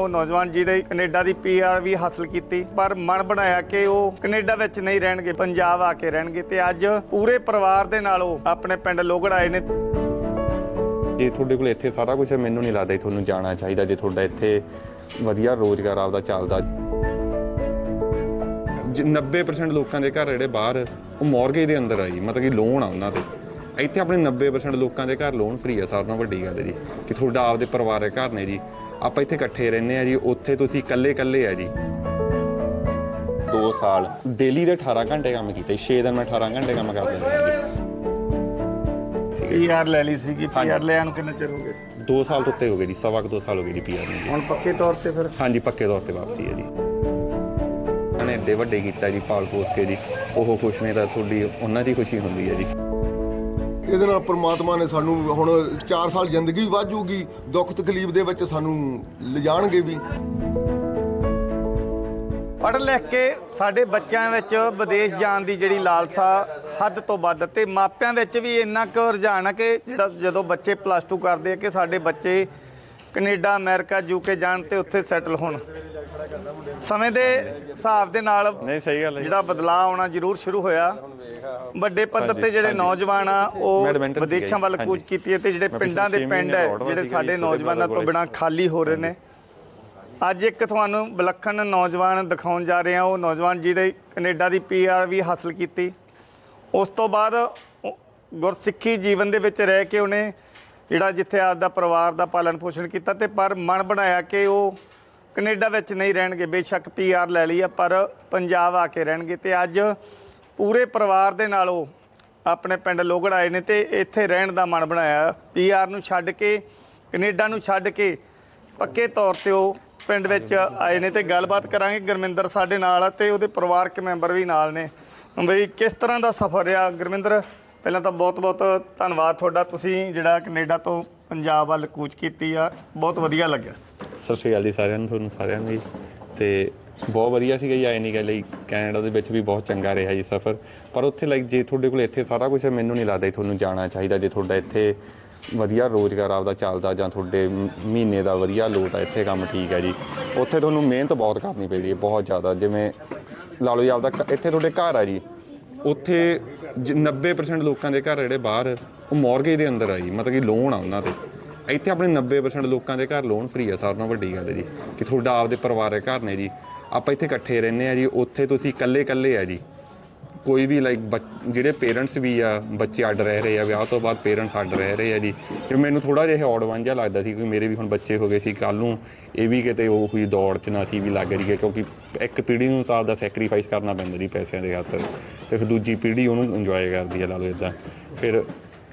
ਉਹ ਨੌਜਵਾਨ ਜਿਹੜੇ ਕੈਨੇਡਾ ਦੀ ਪੀਆਰ ਵੀ ਹਾਸਲ ਕੀਤੀ, ਪਰ ਮਨ ਬਣਾਇਆ ਕਿ ਉਹ ਕੈਨੇਡਾ ਵਿੱਚ ਨਹੀਂ ਰਹਿਣਗੇ, ਪੰਜਾਬ ਆ ਕੇ ਰਹਿਣਗੇ ਤੇ ਅੱਜ ਪੂਰੇ ਪਰਿਵਾਰ ਦੇ ਨਾਲ ਉਹ ਆਪਣੇ ਪਿੰਡ ਲੋਗੜ ਆਏ ਨੇ। ਜੇ ਤੁਹਾਡੇ ਕੋਲ ਇੱਥੇ ਸਾਰਾ ਕੁਝ ਹੈ, ਮੈਨੂੰ ਨਹੀਂ ਲੱਗਦਾ ਤੁਹਾਨੂੰ ਜਾਣਾ ਚਾਹੀਦਾ, ਜੇ ਤੁਹਾਡਾ ਇੱਥੇ ਵਧੀਆ ਰੋਜ਼ਗਾਰ ਆਪਦਾ ਚੱਲਦਾ। 90% ਲੋਕਾਂ ਦੇ ਘਰ ਜਿਹੜੇ ਬਾਹਰ, ਉਹ ਮੌਰਗੇਜ ਦੇ ਅੰਦਰ ਆ ਜੀ, ਮਤਲਬ ਕਿ ਲੋਨ ਆ ਉਹਨਾਂ ਤੇ ਇੱਥੇ ਆਪਣੇ 90% ਲੋਕਾਂ ਦੇ ਘਰ ਲੋਨ ਫ੍ਰੀ ਆ, ਸਾਰਿਆਂ ਨਾਲੋਂ ਵੱਡੀ ਗੱਲ ਹੈ ਜੀ, ਕਿ ਤੁਹਾਡਾ ਆਪਦੇ ਪਰਿਵਾਰਕ ਘਰ ਨੇ ਜੀ। ਆਪਾਂ ਇੱਥੇ ਇਕੱਠੇ ਰਹਿੰਦੇ ਆ ਜੀ ਉੱਥੇ ਤੁਸੀਂ ਇਕੱਲੇ ਇਕੱਲੇ ਆ ਜੀ। 2 ਸਾਲ। ਡੇਲੀ ਦੇ 18 ਘੰਟੇ ਕੰਮ ਕੀਤੇ 6 ਦਿਨ ਮੈਂ 18 ਘੰਟੇ ਕੰਮ ਕਰਦਾ ਰਿਹਾ ਜੀ। ਪੀਆਰ ਲੈ ਲਈ ਸੀਗੀ ਪੀਆਰ ਲਿਆ ਨੂੰ ਕਿੰਨਾ ਚਿਰ ਹੋ ਗਿਆ 2 ਸਾਲ ਤੋਂ ਉੱਤੇ ਹੋ ਗਏ ਜੀ ਸਵਾ ਕੁ ਦੋ ਸਾਲ ਹੋ ਗਏ ਜੀ ਪੀਆਰ ਨੂੰ ਹੁਣ ਪੱਕੇ ਤੌਰ ਤੇ ਫਿਰ? ਹਾਂਜੀ ਪੱਕੇ ਤੌਰ ਤੇ ਵਾਪਸੀ ਹੈ ਜੀ। ਉਹਨਾਂ ਏਡੇ ਵੱਡੇ ਕੀਤਾ ਜੀ ਪਾਲ ਪੋਸ ਕੇ ਜੀ। ਉਹ ਖੁਸ਼ ਨੇ ਤਾਂ ਤੁਹਾਡੀ ਉਹਨਾਂ ਦੀ ਖੁਸ਼ੀ ਹੁੰਦੀ ਹੈ ਜੀ। ਇਹਦੇ ਨਾਲ ਪ੍ਰਮਾਤਮਾ ਨੇ ਸਾਨੂੰ ਹੁਣ 4 ਸਾਲ ਜ਼ਿੰਦਗੀ ਵੱਧ ਜੂਗੀ ਦੁੱਖ ਤਕਲੀਫ ਦੇ ਵਿੱਚ ਸਾਨੂੰ ਲਿਜਾਣਗੇ ਵੀ। ਪੜ੍ਹ ਲਿਖ ਕੇ ਸਾਡੇ ਬੱਚਿਆਂ ਵਿੱਚ ਵਿਦੇਸ਼ ਜਾਣ ਦੀ ਜਿਹੜੀ ਲਾਲਸਾ ਹੱਦ ਤੋਂ ਵੱਧ ਤੇ ਮਾਪਿਆਂ ਵਿੱਚ ਵੀ ਇੰਨਾ ਕੁ ਰੁਝਾਨ ਹੈ ਕਿ ਜਿਹੜਾ ਜਦੋਂ ਬੱਚੇ ਪਲੱਸ 2 ਕਰਦੇ ਆ ਕਿ ਸਾਡੇ ਬੱਚੇ ਕੈਨੇਡਾ ਅਮਰੀਕਾ ਯੂਕੇ ਜਾਣ ਤੇ ਉੱਥੇ ਸੈਟਲ ਹੋਣ। ਸਮੇਂ ਦੇ ਹਿਸਾਬ ਦੇ ਨਾਲ ਨਹੀਂ ਸਹੀ ਗੱਲ ਜਿਹੜਾ ਬਦਲਾਅ ਆਉਣਾ ਜ਼ਰੂਰ ਸ਼ੁਰੂ ਹੋਇਆ। ਵੱਡੇ ਪੱਧਰ ਤੇ ਜਿਹੜੇ ਨੌਜਵਾਨ ਆ ਉਹ ਵਿਦੇਸ਼ਾਂ ਵੱਲ। ਕੂਚ ਕੀਤੀ ਹੈ ਤੇ ਜਿਹੜੇ ਪਿੰਡਾਂ ਦੇ ਪਿੰਡ ਹੈ ਜਿਹੜੇ ਸਾਡੇ ਨੌਜਵਾਨਾਂ ਤੋਂ। ਬਿਨਾਂ ਖਾਲੀ ਹੋ ਰਹੇ ਨੇ। ਅੱਜ ਇੱਕ ਤੁਹਾਨੂੰ ਵਿਲੱਖਣ ਨੌਜਵਾਨ ਦਿਖਾਉਣ ਜਾ ਰਹੇ ਹਾਂ। ਉਹ ਨੌਜਵਾਨ ਜਿਹੜੇ ਕੈਨੇਡਾ ਦੀ ਪੀਆਰ ਵੀ ਹਾਸਲ ਕੀਤੀ। ਉਸ ਤੋਂ ਬਾਅਦ ਗੁਰਸਿੱਖੀ ਜੀਵਨ ਦੇ ਵਿੱਚ ਰਹਿ ਕੇ ਉਹਨੇ ਜਿਹੜਾ ਜਿੱਥੇ ਆਪਦਾ ਪਰਿਵਾਰ ਦਾ ਪਾਲਣ ਪੋਸ਼ਣ ਕੀਤਾ ਤੇ ਪਰ ਮਨ ਬਣਾਇਆ ਕਿ ਉਹ ਕੈਨੇਡਾ ਵਿੱਚ ਨਹੀਂ ਰਹਿਣਗੇ। ਬੇਸ਼ੱਕ ਪੀਆਰ ਲੈ ਲਈ ਆ, ਪਰ ਪੰਜਾਬ ਆ ਕੇ ਰਹਿਣਗੇ ਤੇ ਅੱਜ ਪੂਰੇ ਪਰਿਵਾਰ ਦੇ ਨਾਲ ਉਹ ਆਪਣੇ ਪਿੰਡ ਲੋਗੜ ਆਏ ਨੇ ਤੇ ਇੱਥੇ ਰਹਿਣ ਦਾ ਮਨ ਬਣਾਇਆ। ਪੀਆਰ ਨੂੰ ਛੱਡ ਕੇ, ਕੈਨੇਡਾ ਨੂੰ ਛੱਡ ਕੇ ਪੱਕੇ ਤੌਰ ਤੇ ਉਹ ਪਿੰਡ ਵਿੱਚ ਆਏ ਨੇ ਤੇ ਗੱਲਬਾਤ ਕਰਾਂਗੇ। ਗੁਰਮਿੰਦਰ ਸਾਡੇ ਨਾਲ ਆ ਤੇ ਉਹਦੇ ਪਰਿਵਾਰਕ ਮੈਂਬਰ ਵੀ ਨਾਲ ਨੇ। ਬਈ ਕਿਸ ਤਰ੍ਹਾਂ ਦਾ ਸਫ਼ਰ ਰਿਹਾ? ਗੁਰਮਿੰਦਰ ਪਹਿਲਾਂ ਤਾਂ ਬਹੁਤ-ਬਹੁਤ ਧੰਨਵਾਦ ਤੁਹਾਡਾ। ਤੁਸੀਂ ਜਿਹੜਾ ਕੈਨੇਡਾ ਤੋਂ ਪੰਜਾਬ ਵੱਲ ਕੂਚ ਕੀਤੀ ਆ, ਬਹੁਤ ਵਧੀਆ ਲੱਗਿਆ। ਸਤਿ ਸ਼੍ਰੀ ਅਕਾਲ ਜੀ ਸਾਰਿਆਂ ਨੂੰ, ਤੁਹਾਨੂੰ ਸਾਰਿਆਂ ਨੂੰ ਜੀ। ਤੇ ਬਹੁਤ ਵਧੀਆ ਸੀਗਾ ਜੀ ਆਏ ਨਹੀਂ ਗਏ ਲਈ, ਕੈਨੇਡਾ ਦੇ ਵਿੱਚ ਵੀ ਬਹੁਤ ਚੰਗਾ ਰਿਹਾ ਜੀ ਸਫ਼ਰ। ਪਰ ਉੱਥੇ ਲਾਈਕ ਜੇ ਤੁਹਾਡੇ ਕੋਲ ਇੱਥੇ ਸਾਰਾ ਕੁਝ ਹੈ, ਮੈਨੂੰ ਨਹੀਂ ਲੱਗਦਾ ਕਿ ਤੁਹਾਨੂੰ ਜਾਣਾ ਚਾਹੀਦਾ, ਜੇ ਤੁਹਾਡਾ ਇੱਥੇ ਵਧੀਆ ਰੋਜ਼ਗਾਰ ਆਪਦਾ ਚੱਲਦਾ ਜਾਂ ਤੁਹਾਡੇ ਮਹੀਨੇ ਦਾ ਵਧੀਆ ਲੋਟ ਆ, ਇੱਥੇ ਕੰਮ ਠੀਕ ਹੈ ਜੀ। ਉੱਥੇ ਤੁਹਾਨੂੰ ਮਿਹਨਤ ਬਹੁਤ ਕਰਨੀ ਪੈਂਦੀ ਹੈ, ਬਹੁਤ ਜ਼ਿਆਦਾ। ਜਿਵੇਂ ਲਾ ਲਓ ਜੀ ਆਪਦਾ ਘ- ਇੱਥੇ ਤੁਹਾਡੇ ਘਰ ਆ ਜੀ। ਉੱਥੇ ਜ- 90% ਲੋਕਾਂ ਦੇ ਘਰ ਜਿਹੜੇ ਬਾਹਰ, ਉਹ ਮੌਰਗੇਜ ਦੇ ਅੰਦਰ ਆ ਜੀ, ਮਤਲਬ ਕਿ ਲੋਨ ਆ ਉਹਨਾਂ ਤੇ। ਇੱਥੇ ਆਪਣੇ 90% ਲੋਕਾਂ ਦੇ ਘਰ ਲੋਨ ਫ੍ਰੀ ਆ ਸਾਰਿਆਂ ਨਾਲੋਂ ਵੱਡੀ ਗੱਲ ਹੈ ਜੀ। ਕਿ ਤੁਹਾਡਾ ਆਪਦੇ ਪਰਿਵਾਰਕ ਘਰ ਨੇ ਜੀ। ਆਪਾਂ ਇੱਥੇ ਇਕੱਠੇ ਰਹਿੰਦੇ ਆ ਜੀ, ਉੱਥੇ ਤੁਸੀਂ ਇਕੱਲੇ ਇਕੱਲੇ ਆ ਜੀ। ਕੋਈ ਵੀ ਲਾਈਕ ਜਿਹੜੇ ਪੇਰੈਂਟਸ ਵੀ ਆ, ਬੱਚੇ ਅੱਡ ਰਹਿ ਰਹੇ ਆ, ਵਿਆਹ ਤੋਂ ਬਾਅਦ ਪੇਰੈਂਟਸ ਅੱਡ ਰਹਿ ਰਹੇ ਆ ਜੀ, ਤੇ ਮੈਨੂੰ ਥੋੜਾ ਜਿਹਾ ਔੜ ਵਾਂਝਾ ਲੱਗਦਾ ਸੀ ਕਿ ਮੇਰੇ ਵੀ ਹੁਣ ਬੱਚੇ ਹੋ ਗਏ ਸੀ ਕੱਲ ਨੂੰ ਇਹ ਵੀ ਕਿਤੇ ਉਹ ਹੀ ਦੌੜ 'ਚ ਨਾ ਸੀ ਵੀ ਲੱਗ ਰਹੀ ਹੈ ਕਿਉਂਕਿ ਇੱਕ ਪੀੜ੍ਹੀ ਨੂੰ ਤਾਂ ਆਪਦਾ ਸੈਕਰੀਫਾਈਸ ਕਰਨਾ ਪੈਂਦਾ ਜੀ ਪੈਸਿਆਂ ਦੇ ਖਾਤਰ ਤੇ ਫਿਰ ਦੂਜੀ ਪੀੜ੍ਹੀ ਉਹਨੂੰ ਇੰਜੋਏ ਕਰਦੀ ਆ, ਲਾ ਲਓ ਇਦਾਂ ਫਿਰ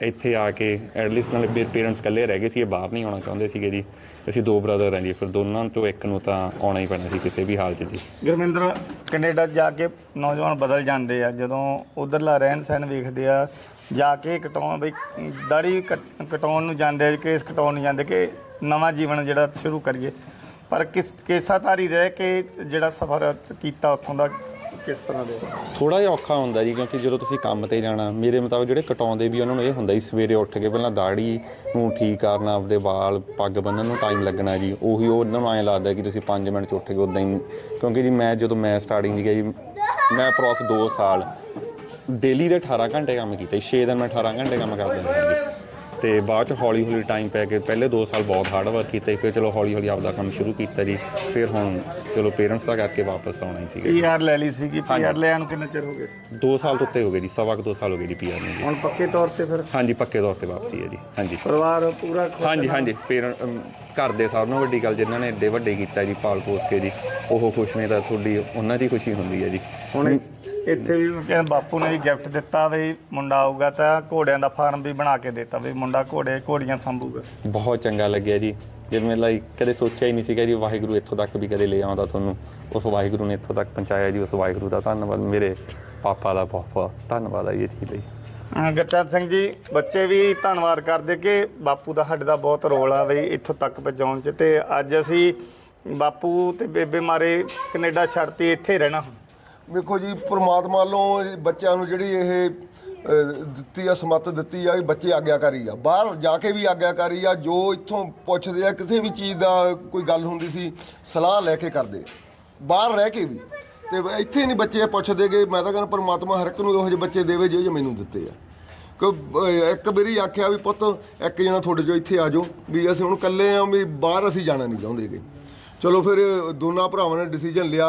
ਇੱਥੇ ਆ ਕੇ ਐਟਲੀਸਟ ਨਾਲ ਮੇਰੇ ਪੇਰੈਂਟਸ ਇਕੱਲੇ ਰਹਿ ਗਏ ਸੀ, ਇਹ ਬਾਹਰ ਨਹੀਂ ਆਉਣਾ ਚਾਹੁੰਦੇ ਸੀਗੇ ਜੀ। ਅਸੀਂ ਦੋ ਬ੍ਰਦਰ ਹਾਂ ਜੀ ਫਿਰ ਦੋਨਾਂ ਚੋਂ ਇੱਕ ਨੂੰ ਤਾਂ ਆਉਣਾ ਹੀ ਪੈਣਾ ਸੀ ਕਿਸੇ ਵੀ ਹਾਲਤ 'ਚ ਜੀ। ਗੁਰਮਿੰਦਰ, ਕੈਨੇਡਾ ਜਾ ਕੇ ਨੌਜਵਾਨ ਬਦਲ ਜਾਂਦੇ ਆ, ਜਦੋਂ ਉਧਰਲਾ ਰਹਿਣ ਸਹਿਣ ਵੇਖਦੇ ਆ, ਜਾ ਕੇ ਕਟਾਉਣ ਬਈ ਦਾੜੀ ਕਟਾਉਣ ਨੂੰ ਜਾਂਦੇ ਆ, ਕੇਸ ਕਟਾਉਣ ਨੂੰ ਜਾਂਦੇ ਕਿ ਨਵਾਂ ਜੀਵਨ ਜਿਹੜਾ ਸ਼ੁਰੂ ਕਰੀਏ। ਪਰ ਕਿਸ, ਕੇਸਾਧਾਰੀ ਰਹਿ ਕੇ ਜਿਹੜਾ ਸਫ਼ਰ ਕੀਤਾ ਉੱਥੋਂ ਦਾ ਕਿਸ ਤਰ੍ਹਾਂ ਦੇ? ਥੋੜਾ ਜਿਹਾ ਔਖਾ ਹੁੰਦਾ ਜੀ, ਕਿਉਂਕਿ ਜਦੋਂ ਤੁਸੀਂ ਕੰਮ ਤੇ ਜਾਣਾ, ਮੇਰੇ ਮੁਤਾਬਕ ਜਿਹੜੇ ਕਟਾਉਂਦੇ ਵੀ ਉਹਨਾਂ ਨੂੰ ਇਹ ਹੁੰਦਾ ਜੀ, ਸਵੇਰੇ ਉੱਠ ਕੇ ਪਹਿਲਾਂ ਦਾੜੀ ਨੂੰ ਠੀਕ ਕਰਨਾ, ਆਪਦੇ ਵਾਲ ਪੱਗ ਬੰਨਣ ਨੂੰ ਟਾਈਮ ਲੱਗਣਾ ਜੀ, ਉਹੀ ਉਹ ਉਹਨਾਂ ਨੂੰ ਐਂ ਲੱਗਦਾ ਕਿ ਤੁਸੀਂ 5 ਮਿੰਟ ਚ ਉੱਠ ਕੇ ਉਦਾਂ ਹੀ। ਕਿਉਂਕਿ ਜੀ ਮੈਂ ਜਦੋਂ ਮੈਂ ਸਟਾਰਟਿੰਗ ਦੀ ਗਈ ਮੈਂ ਅਪਰੋਕਸ 2 ਸਾਲ ਡੇਲੀ ਦੇ 18 ਘੰਟੇ ਕੰਮ ਕੀਤੇ 6 ਦਿਨ ਮੈਂ 18 ਘੰਟੇ ਕੰਮ ਕਰਦਾ ਰਿਹਾ ਜੀ ਤੇ ਬਾਅਦ ਚ ਹੌਲੀ ਹੌਲੀ ਟਾਈਮ ਪੈ ਕੇ ਪਹਿਲੇ 2 ਸਾਲ ਬਹੁਤ ਹਾਰਡ ਵਰਕ ਕੀਤਾ ਫਿਰ ਚਲੋ ਹੌਲੀ ਹੌਲੀ ਆਪਦਾ ਕੰਮ ਸ਼ੁਰੂ ਕੀਤਾ ਜੀ। ਫਿਰ ਹੁਣ ਚਲੋ ਪੇਰੈਂਟਸ ਦਾ ਕਰਕੇ ਵਾਪਸ ਆਉਣਾ ਹੀ ਸੀਗਾ ਪੀਆਰ ਲੈ ਲਈ ਸੀਗੀ। ਪੀਆਰ ਲਿਆ ਨੂੰ ਕਿੰਨਾ ਚਿਰ ਹੋ ਗਿਆ 2 ਸਾਲ ਤੋਂ ਉੱਤੇ ਹੋ ਗਏ ਜੀ ਸਵਾ ਕੁ ਦੋ ਸਾਲ ਹੋ ਗਏ ਜੀ ਪੀਆਰ ਨੂੰ ਜੀ। ਹੁਣ ਪੱਕੇ ਤੌਰ ਤੇ ਫਿਰ? ਹਾਂਜੀ ਪੱਕੇ ਤੌਰ ਤੇ ਵਾਪਸੀ ਹੈ ਜੀ। ਹਾਂਜੀ। ਪਰਿਵਾਰ ਪੂਰਾ ਖੁਸ਼ ਹਾਂਜੀ ਹਾਂਜੀ। ਪੇਰੈਂਟ ਘਰ ਦੇ ਸਭ ਨਾਲੋਂ ਵੱਡੀ ਗੱਲ ਜਿਨ੍ਹਾਂ ਨੇ ਏਡੇ ਵੱਡੇ ਕੀਤਾ ਜੀ ਪਾਲ ਪੋਸ ਕੇ ਜੀ ਉਹ ਖੁਸ਼ ਨੇ ਤਾਂ ਤੁਹਾਡੀ ਉਹਨਾਂ ਦੀ ਖੁਸ਼ੀ ਹੁੰਦੀ ਹੈ ਜੀ। ਹੁਣ ਇੱਥੇ ਵੀ ਕਹਿੰਦੇ ਬਾਪੂ ਨੇ ਵੀ ਗਿਫਟ ਦਿੱਤਾ ਵੀ ਮੁੰਡਾ ਆਊਗਾ ਤਾਂ ਘੋੜਿਆਂ ਦਾ ਫਾਰਮ ਵੀ ਬਣਾ ਕੇ ਦਿੱਤਾ ਵੀ ਮੁੰਡਾ ਘੋੜੇ ਘੋੜੀਆਂ ਸੰਭੂਗਾ। ਬਹੁਤ ਚੰਗਾ ਲੱਗਿਆ ਜੀ। ਜਿਵੇਂ ਲਾਈਕ ਕਦੇ ਸੋਚਿਆ ਹੀ ਨਹੀਂ ਸੀਗਾ ਜੀ ਵਾਹਿਗੁਰੂ ਇੱਥੋਂ ਤੱਕ ਵੀ ਕਦੇ ਲੈ ਆਉਂਦਾ ਤੁਹਾਨੂੰ। ਉਸ ਵਾਹਿਗੁਰੂ ਨੇ ਇੱਥੋਂ ਤੱਕ ਪਹੁੰਚਾਇਆ ਜੀ ਉਸ ਵਾਹਿਗੁਰੂ ਦਾ ਧੰਨਵਾਦ। ਮੇਰੇ ਪਾਪਾ ਦਾ ਬਹੁਤ ਬਹੁਤ ਧੰਨਵਾਦ ਆ ਜੀ ਚੀਜ਼ ਲਈ। ਗੁਰਚਰਨ ਸਿੰਘ ਜੀ ਬੱਚੇ ਵੀ ਧੰਨਵਾਦ ਕਰਦੇ ਕਿ ਬਾਪੂ ਦਾ ਸਾਡੇ ਦਾ ਬਹੁਤ ਰੋਲ ਆ ਵੀ ਇੱਥੋਂ ਤੱਕ ਪਹੁੰਚਾਉਣ ਚ ਤੇ ਅੱਜ ਅਸੀਂ ਬਾਪੂ ਤੇ ਬੇਬੇ ਮਾਰੇ ਕੈਨੇਡਾ ਛੱਡਤੀ ਇੱਥੇ ਰਹਿਣਾ ਵੇਖੋ ਜੀ, ਪ੍ਰਮਾਤਮਾ ਵੱਲੋਂ ਬੱਚਿਆਂ ਨੂੰ ਜਿਹੜੀ ਇਹ ਦਿੱਤੀ ਆ, ਸਮੱਤ ਦਿੱਤੀ ਆ ਵੀ ਬੱਚੇ ਆਗਿਆਕਾਰੀ ਆ। ਬਾਹਰ ਜਾ ਕੇ ਵੀ ਆਗਿਆਕਾਰੀ ਆ, ਜੋ ਇੱਥੋਂ ਪੁੱਛਦੇ ਆ, ਕਿਸੇ ਵੀ ਚੀਜ਼ ਦਾ ਕੋਈ ਗੱਲ ਹੁੰਦੀ ਸੀ, ਸਲਾਹ ਲੈ ਕੇ ਕਰਦੇ ਬਾਹਰ ਰਹਿ ਕੇ ਵੀ। ਤੇ ਇੱਥੇ ਨਹੀਂ ਬੱਚੇ ਪੁੱਛਦੇਗੇ ਮੈਂ ਤਾਂ ਕਹਿੰਦਾ ਪਰਮਾਤਮਾ ਹਰ ਇੱਕ ਨੂੰ ਇਹੋ ਜਿਹੇ ਬੱਚੇ ਦੇਵੇ ਜਿਹੋ ਜਿਹੇ ਮੈਨੂੰ ਦਿੱਤੇ ਆ। ਕਿ ਇੱਕ ਵਾਰੀ ਆਖਿਆ ਵੀ, ਪੁੱਤ, ਇੱਕ ਜਣਾ ਤੁਹਾਡੇ ਜੋ ਇੱਥੇ ਆ ਜਾਓ, ਵੀ ਅਸੀਂ ਹੁਣ ਇਕੱਲੇ ਆ, ਵੀ ਬਾਹਰ ਅਸੀਂ ਜਾਣਾ ਨਹੀਂ ਚਾਹੁੰਦੇਗੇ ਚਲੋ ਫਿਰ ਦੋਨਾਂ ਭਰਾਵਾਂ ਨੇ ਡਿਸੀਜਨ ਲਿਆ।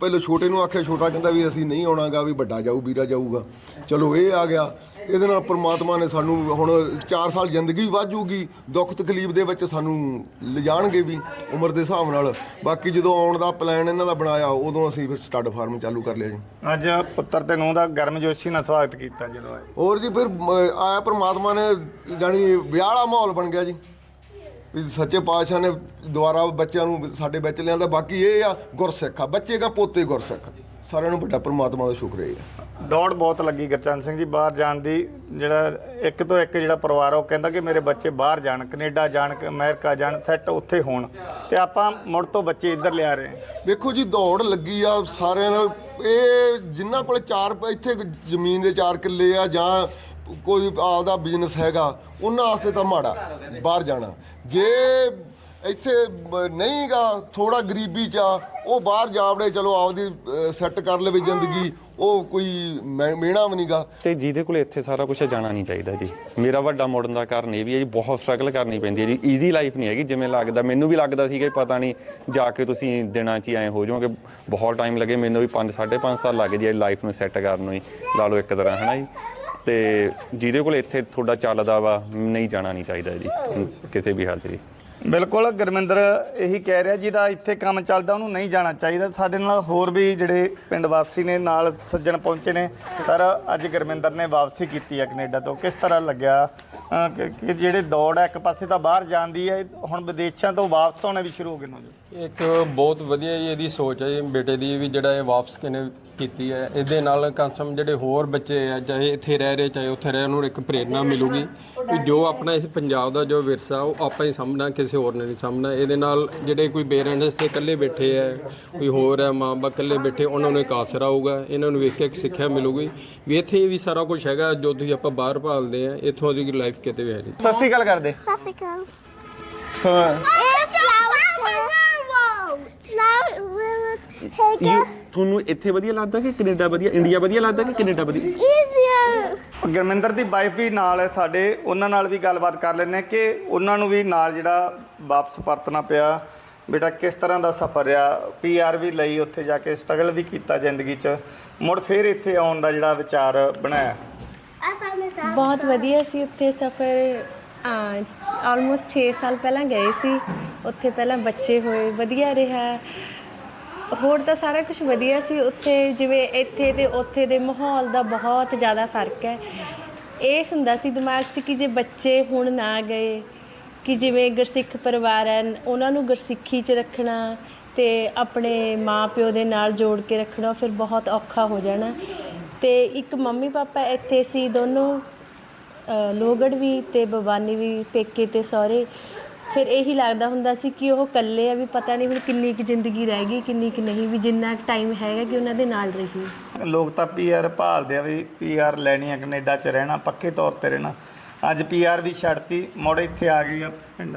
ਪਹਿਲੇ ਛੋਟੇ ਨੂੰ ਆਖਿਆ ਛੋਟਾ ਕਹਿੰਦਾ ਵੀ ਅਸੀਂ ਨਹੀਂ ਆਉਣਾਗਾ ਵੀ ਵੱਡਾ ਜਾਊ ਵੀਰਾ ਜਾਊਗਾ। ਚਲੋ ਇਹ ਆ ਗਿਆ। ਇਹਦੇ ਨਾਲ ਪ੍ਰਮਾਤਮਾ ਨੇ ਸਾਨੂੰ ਹੁਣ 4 ਸਾਲ ਜ਼ਿੰਦਗੀ ਵਾਜੂਗੀ ਦੁੱਖ ਤਕਲੀਫ ਦੇ ਵਿੱਚ ਸਾਨੂੰ ਲਿਜਾਣਗੇ ਵੀ ਉਮਰ ਦੇ ਹਿਸਾਬ ਨਾਲ। ਬਾਕੀ ਜਦੋਂ ਆਉਣ ਦਾ ਪਲਾਨ ਇਹਨਾਂ ਦਾ ਬਣਾਇਆ ਉਦੋਂ ਅਸੀਂ ਫਿਰ ਸਟੱਡ ਫਾਰਮ ਚਾਲੂ ਕਰ ਲਿਆ ਜੀ। ਅੱਜ ਪੁੱਤਰ ਤੇ ਨੂੰਹ ਦਾ ਗਰਮਜੋਸ਼ੀ ਨਾਲ ਸਵਾਗਤ ਕੀਤਾ ਜਦੋਂ ਆਏ ਹੋਰ ਜੀ ਫਿਰ ਆਇਆ ਪ੍ਰਮਾਤਮਾ ਨੇ ਜਾਣੀ ਵਿਆਹ ਵਾਲਾ ਮਾਹੌਲ ਬਣ ਗਿਆ ਜੀ। ਵੀ ਸੱਚੇ ਪਾਤਸ਼ਾਹ ਨੇ ਦੁਆਰਾ ਬੱਚਿਆਂ ਨੂੰ ਸਾਡੇ ਵਿੱਚ ਲਿਆਂਦਾ ਬਾਕੀ ਇਹ ਆ ਗੁਰਸਿੱਖ ਆ ਬੱਚੇ ਦਾ ਪੋਤੇ ਗੁਰਸਿੱਖ ਸਾਰਿਆਂ ਨੂੰ ਵੱਡਾ ਪ੍ਰਮਾਤਮਾ ਦਾ ਸ਼ੁਕਰ ਹੈ। ਦੌੜ ਬਹੁਤ ਲੱਗੀ ਗੁਰਚਰਨ ਸਿੰਘ ਜੀ ਬਾਹਰ ਜਾਣ ਦੀ ਜਿਹੜਾ ਇੱਕ ਤੋਂ ਇੱਕ ਜਿਹੜਾ ਪਰਿਵਾਰ ਆ, ਉਹ ਕਹਿੰਦਾ ਕਿ ਮੇਰੇ ਬੱਚੇ ਬਾਹਰ ਜਾਣ ਕੈਨੇਡਾ ਜਾਣ ਅਮਰੀਕਾ ਜਾਣ ਸੈੱਟ ਉੱਥੇ ਹੋਣ ਤੇ ਆਪਾਂ ਮੁੜ ਤੋਂ ਬੱਚੇ ਇੱਧਰ ਲਿਆ ਰਹੇ ਵੇਖੋ ਜੀ ਦੌੜ ਲੱਗੀ ਆ ਸਾਰਿਆਂ ਨਾਲ ਇਹ ਜਿਨ੍ਹਾਂ ਕੋਲ ਚਾਰ ਇੱਥੇ ਜ਼ਮੀਨ ਦੇ 4 ਕਿੱਲੇ ਆ ਜਾਂ ਕੋਈ ਆਪਦਾ ਬਿਜ਼ਨਸ ਹੈਗਾ, ਉਹਨਾਂ ਵਾਸਤੇ ਤਾਂ ਮਾੜਾ, ਬਾਹਰ ਜਾਣਾ। ਜੇ ਇੱਥੇ ਬ- ਨਹੀਂਗਾ ਥੋੜਾ ਗਰੀਬੀ ਚ ਆ, ਉਹ ਬਾਹਰ ਜਾਵੜੇ ਚਲੋ ਆਪਦੀ ਸੈੱਟ ਕਰ ਲਵੇ ਜ਼ਿੰਦਗੀ, ਉਹ ਕੋਈ ਮਿਹਣਾ ਵੀ ਨਹੀਂਗਾ। ਤੇ ਜਿਹਦੇ ਕੋਲ ਇੱਥੇ ਸਾਰਾ ਕੁਝ ਜਾਣਾ ਨਹੀਂ ਚਾਹੀਦਾ ਜੀ। ਮੇਰਾ ਵੱਡਾ ਮੋੜਨ ਦਾ ਕਾਰਨ ਇਹ ਵੀ ਹੈ ਜੀ, ਬਹੁਤ ਸਟਰਗਲ ਕਰਨੀ ਪੈਂਦੀ ਹੈ ਜੀ। ਈਜ਼ੀ ਲਾਈਫ ਨਹੀਂ ਹੈਗੀ, ਜਿਵੇਂ ਲੱਗਦਾ, ਮੈਨੂੰ ਵੀ ਲੱਗਦਾ ਸੀਗਾ ਕਿ ਪਤਾ ਨਹੀਂ ਜਾ ਕੇ ਤੁਸੀਂ ਦਿਨਾਂ 'ਚ ਹੀ ਐਂ ਹੋ ਜਾਓਗੇ। ਬਹੁਤ ਟਾਈਮ ਲੱਗੇ, ਮੈਨੂੰ ਵੀ 5 5.5 ਸਾਲ ਲੱਗ ਜੀ ਲਾਈਫ ਨੂੰ ਸੈੱਟ ਕਰਨ ਨੂੰ ਹੀ, ਲਾ ਲਓ ਇੱਕ ਤਰ੍ਹਾਂ, ਹਨਾ ਜੀ। ਤੇ ਜਿਹਦੇ ਕੋਲ ਇੱਥੇ ਤੁਹਾਡਾ ਚੱਲਦਾ ਵਾ, ਨਹੀਂ ਜਾਣਾ ਨਹੀਂ ਚਾਹੀਦਾ ਜੀ, ਕਿਸੇ ਵੀ ਹਾਲਤ 'ਚ ਜੀ। ਬਿਲਕੁਲ, ਗੁਰਮਿੰਦਰ ਇਹੀ ਕਹਿ ਰਿਹਾ ਜਿਹਦਾ ਇੱਥੇ ਕੰਮ ਚੱਲਦਾ, ਉਹਨੂੰ ਨਹੀਂ ਜਾਣਾ ਚਾਹੀਦਾ। ਸਾਡੇ ਨਾਲ ਹੋਰ ਵੀ ਜਿਹੜੇ ਪਿੰਡ ਵਾਸੀ ਨੇ, ਨਾਲ ਸੱਜਣ ਪਹੁੰਚੇ ਨੇ। ਸਰ, ਅੱਜ ਗੁਰਮਿੰਦਰ ਨੇ ਵਾਪਸੀ ਕੀਤੀ ਹੈ ਕੈਨੇਡਾ ਤੋਂ। ਕਿਸ ਤਰ੍ਹਾਂ ਲੱਗਿਆ? ਕਿ ਕਿ ਜਿਹੜੇ ਦੌੜ ਹੈ, ਇੱਕ ਪਾਸੇ ਤਾਂ ਬਾਹਰ ਜਾਂਦੀ ਹੈ, ਹੁਣ ਵਿਦੇਸ਼ਾਂ ਤੋਂ ਵਾਪਸ ਆਉਣੇ ਵੀ ਸ਼ੁਰੂ ਹੋ ਗਏ ਨੇ। ਜੀ ਇੱਕ ਬਹੁਤ ਵਧੀਆ ਜੀ ਇਹਦੀ ਸੋਚ ਹੈ ਜੀ ਬੇਟੇ ਦੀ ਵੀ ਜਿਹੜਾ ਇਹ ਵਾਪਸ ਕਿਨੇ ਕੀਤੀ ਹੈ। ਇਹਦੇ ਨਾਲ ਕਨਸਮ ਜਿਹੜੇ ਹੋਰ ਬੱਚੇ ਆ ਚਾਹੇ ਇੱਥੇ ਰਹਿ ਰਹੇ ਚਾਹੇ ਉੱਥੇ ਰਹਿ ਉਹਨਾਂ ਨੂੰ ਇੱਕ ਪ੍ਰੇਰਣਾ ਮਿਲੂਗੀ ਵੀ ਜੋ ਆਪਣਾ ਇਸ ਪੰਜਾਬ ਦਾ ਜੋ ਵਿਰਸਾ ਉਹ ਆਪਾਂ ਹੀ ਸਾਹਮਣਾ ਕਿਸੇ ਹੋਰ ਨੇ ਨਹੀਂ ਸਾਹਮਣਾ ਇਹਦੇ ਨਾਲ ਜਿਹੜੇ ਕੋਈ ਪੇਰੈਂਟਸ ਤੇ ਇਕੱਲੇ ਬੈਠੇ ਆ ਕੋਈ ਹੋਰ ਹੈ ਮਾਂ ਬਾਪ ਇਕੱਲੇ ਬੈਠੇ ਉਹਨਾਂ ਨੂੰ ਇੱਕ ਆਸਰਾ ਹੋਊਗਾ ਇਹਨਾਂ ਨੂੰ ਵੇਖ ਕੇ ਇੱਕ ਸਿੱਖਿਆ ਮਿਲੂਗੀ। ਵੀ ਇੱਥੇ ਵੀ ਸਾਰਾ ਕੁਝ ਹੈਗਾ ਜੋ ਤੁਸੀਂ ਆਪਾਂ ਬਾਹਰ ਭਾਲਦੇ ਆ ਇੱਥੋਂ ਦੀ ਲਾਈਫ ਕਿਤੇ ਵੀ ਹੈ ਨਹੀਂ। ਸਤਿ ਸ਼੍ਰੀ ਅਕਾਲ ਕਰਦੇ। Classical. It's A ਤੁਹਾਨੂੰ ਇੱਥੇ ਵਧੀਆ ਲੱਗਦਾ ਕਿ ਕੈਨੇਡਾ ਵਧੀਆ ਇੰਡੀਆ ਵਧੀਆ ਲੱਗਦਾ ਕਿ ਕੈਨੇਡਾ ਵਧੀਆ. ਗੁਰਮਿੰਦਰ ਦੀ ਵਾਈਫ ਵੀ ਨਾਲ ਹੈ ਸਾਡੇ ਉਹਨਾਂ ਨਾਲ ਵੀ ਗੱਲਬਾਤ ਕਰ ਲੈਂਦੇ ਹਾਂ ਕਿ ਉਹਨਾਂ ਨੂੰ ਵੀ ਨਾਲ ਜਿਹੜਾ ਵਾਪਸ ਪਰਤਣਾ ਪਿਆ। ਬੇਟਾ ਕਿਸ ਤਰ੍ਹਾਂ ਦਾ ਸਫ਼ਰ ਆ ਪੀਆਰ ਵੀ ਲਈ ਉੱਥੇ ਜਾ ਕੇ ਸਟਰਗਲ ਵੀ ਕੀਤਾ ਜ਼ਿੰਦਗੀ 'ਚ। ਮੁੜ ਫੇਰ ਇੱਥੇ ਆਉਣ ਦਾ ਜਿਹੜਾ ਵਿਚਾਰ ਬਣਾਇਆ. ਬਹੁਤ ਵਧੀਆ ਸੀ ਉੱਥੇ ਸਫ਼ਰ। ਆਲਮੋਸਟ 6 ਸਾਲ ਪਹਿਲਾਂ ਗਏ ਸੀ। ਉੱਥੇ ਪਹਿਲਾਂ ਬੱਚੇ ਹੋਏ ਵਧੀਆ ਰਿਹਾ। ਹੋਰ ਤਾਂ ਸਾਰਾ ਕੁਝ ਵਧੀਆ ਸੀ ਉੱਥੇ ਜਿਵੇਂ ਇੱਥੇ ਤੇ ਉੱਥੇ ਦੇ ਮਾਹੌਲ ਦਾ ਬਹੁਤ ਜ਼ਿਆਦਾ ਫ਼ਰਕ ਹੈ। ਇਹ ਹੁੰਦਾ ਸੀ ਦਿਮਾਗ 'ਚ ਕਿ ਜੇ ਬੱਚੇ ਹੁਣ ਨਾ ਗਏ ਕਿ ਜਿਵੇਂ ਗੁਰਸਿੱਖ ਪਰਿਵਾਰ ਹੈ ਉਹਨਾਂ ਨੂੰ ਗੁਰਸਿੱਖੀ 'ਚ ਰੱਖਣਾ ਤੇ ਆਪਣੇ ਮਾਪਿਓ ਦੇ ਨਾਲ ਜੋੜ ਕੇ ਰੱਖਣਾ ਫਿਰ ਬਹੁਤ ਔਖਾ ਹੋ ਜਾਣਾ। ਤੇ ਇੱਕ ਮੰਮੀ ਪਾਪਾ ਇੱਥੇ ਸੀ ਦੋਨੋਂ ਅ, ਲੋਹਗੜ੍ਹ ਵੀ ਤੇ ਬਵਾਨੀ ਵੀ ਪੇਕੇ ਤੇ ਸਹੁਰੇ। ਫਿਰ ਇਹੀ ਲੱਗਦਾ ਹੁੰਦਾ ਸੀ ਕਿ ਉਹ ਇਕੱਲੇ ਆ ਵੀ ਪਤਾ ਨਹੀਂ ਹੁਣ ਕਿੰਨੀ ਕੁ ਜ਼ਿੰਦਗੀ ਰਹਿ ਗਈ ਕਿੰਨੀ ਕੁ ਨਹੀਂ ਵੀ ਜਿੰਨਾ ਟਾਈਮ ਹੈਗਾ ਕਿ ਉਹਨਾਂ ਦੇ ਨਾਲ ਰਹੀਏ। ਲੋਕ ਤਾਂ ਪੀਆਰ ਭਾਲਦੇ ਆ ਵੀ ਪੀਆਰ ਲੈਣੀ ਆ ਕੈਨੇਡਾ 'ਚ ਰਹਿਣਾ ਪੱਕੇ ਤੌਰ ਤੇ ਰਹਿਣਾ। ਅੱਜ ਪੀਆਰ ਵੀ ਛੱਡਤੀ ਮੁੜ ਇੱਥੇ ਆ ਗਈ ਆ ਪਿੰਡ।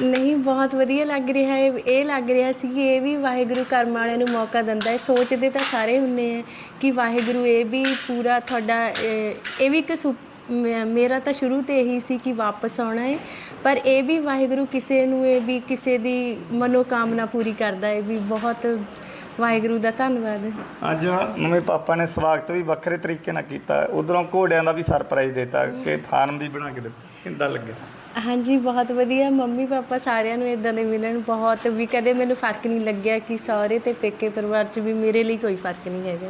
ਨਹੀਂ ਬਹੁਤ ਵਧੀਆ ਲੱਗ ਰਿਹਾ ਹੈ। ਇਹ ਲੱਗ ਰਿਹਾ ਸੀ ਕਿ ਇਹ ਵੀ ਵਾਹਿਗੁਰੂ ਕਰਮ ਵਾਲਿਆਂ ਨੂੰ ਮੌਕਾ ਦਿੰਦਾ ਹੈ। ਸੋਚਦੇ ਤਾਂ ਸਾਰੇ ਹੁੰਨੇ ਆ ਕਿ ਵਾਹਿਗੁਰੂ ਇਹ ਵੀ ਪੂਰਾ ਤੁਹਾਡਾ ਇਹ ਵੀ ਇੱਕ ਸੁਪ- ਮੇ- ਮੇਰਾ ਤਾਂ ਸ਼ੁਰੂ ਤੇ ਇਹੀ ਸੀ ਕਿ ਵਾਪਸ ਆਉਣਾ ਹੈ। ਪਰ ਇਹ ਵੀ ਵਾਹਿਗੁਰੂ ਕਿਸੇ ਨੂੰ ਇਹ ਵੀ ਕਿਸੇ ਦੀ ਮਨੋਕਾਮਨਾ ਪੂਰੀ ਕਰਦਾ ਹੈ ਵੀ ਬਹੁਤ ਵਾਹਿਗੁਰੂ ਦਾ ਧੰਨਵਾਦ। ਹੈ ਅੱਜ ਮੰਮੀ ਪਾਪਾ ਨੇ ਸਵਾਗਤ ਵੀ ਵੱਖਰੇ ਤਰੀਕੇ ਨਾਲ ਕੀਤਾ। ਉਧਰੋਂ ਘੋੜਿਆਂ ਦਾ ਵੀ ਸਰਪ੍ਰਾਈਜ਼ ਦਿੱਤਾ ਕਿ ਫਾਰਮ ਵੀ ਬਣਾ ਕੇ ਦਿੱਤਾ। ਕਿੰਦਾ ਲੱਗਿਆ? ਹਾਂਜੀ ਬਹੁਤ ਵਧੀਆ। ਮੰਮੀ ਪਾਪਾ ਸਾਰਿਆਂ ਨੂੰ ਇਦਾਂ ਦੇ ਮਿਲਣ ਬਹੁਤ ਵੀ ਕਦੇ ਮੈਨੂੰ ਫ਼ਰਕ ਨਹੀਂ ਲੱਗਿਆ ਕਿ ਸਹੁਰੇ ਤੇ ਪੇਕੇ ਪਰਿਵਾਰ 'ਚ ਵੀ ਮੇਰੇ ਲਈ ਕੋਈ ਫ਼ਰਕ ਨਹੀਂ ਹੈਗਾ।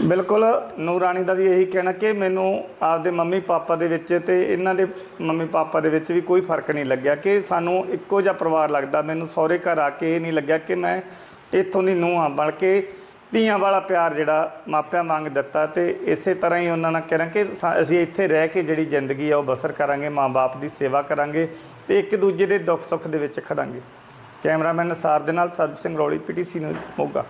ਬਿਲਕੁਲ ਨੂਰਾਨੀ ਦਾ ਵੀ ਇਹੀ ਕਹਿਣਾ ਕਿ ਮੈਨੂੰ ਆਪਦੇ ਮੰਮੀ ਪਾਪਾ ਦੇ ਵਿੱਚ ਤੇ ਇਹਨਾਂ ਦੇ ਮੰਮੀ ਪਾਪਾ ਦੇ ਵਿੱਚ ਵੀ ਕੋਈ ਫ਼ਰਕ ਨਹੀਂ ਲੱਗਿਆ ਕਿ ਸਾਨੂੰ ਇੱਕੋ ਜਿਹਾ ਪਰਿਵਾਰ ਲੱਗਦਾ। ਮੈਨੂੰ ਸਹੁਰੇ ਘਰ ਆ ਕੇ ਇਹ ਨਹੀਂ ਲੱਗਿਆ ਕਿ ਮੈਂ ਇੱਥੋਂ ਦੀ ਨੂੰਹ ਹਾਂ, ਬਲਕਿ ਧੀਆਂ ਵਾਲਾ ਪਿਆਰ ਜਿਹੜਾ ਮਾਪਿਆਂ ਵਾਂਗ ਦਿੱਤਾ ਤੇ ਇਸੇ ਤਰ੍ਹਾਂ ਹੀ ਉਹਨਾਂ ਨਾਲ ਕਹਿਣਾ ਕਿ ਸਾ- ਅਸੀਂ ਇੱਥੇ ਰਹਿ ਕੇ ਜਿਹੜੀ ਜ਼ਿੰਦਗੀ ਆ ਉਹ ਬਸਰ ਕਰਾਂਗੇ, ਮਾਂ-ਬਾਪ ਦੀ ਸੇਵਾ ਕਰਾਂਗੇ ਤੇ ਇੱਕ ਦੂਜੇ ਦੇ ਦੁੱਖ ਸੁੱਖ ਦੇ ਵਿੱਚ ਖੜਾਂਗੇ। ਕੈਮਰਾਮੈਨ ਨਸਾਰ ਦੇ ਨਾਲ ਸਤ ਸਿੰਘ ਰੌਲੀ ਪੀਟੀਸੀ ਨਿਊਜ਼, ਮੋਗਾ।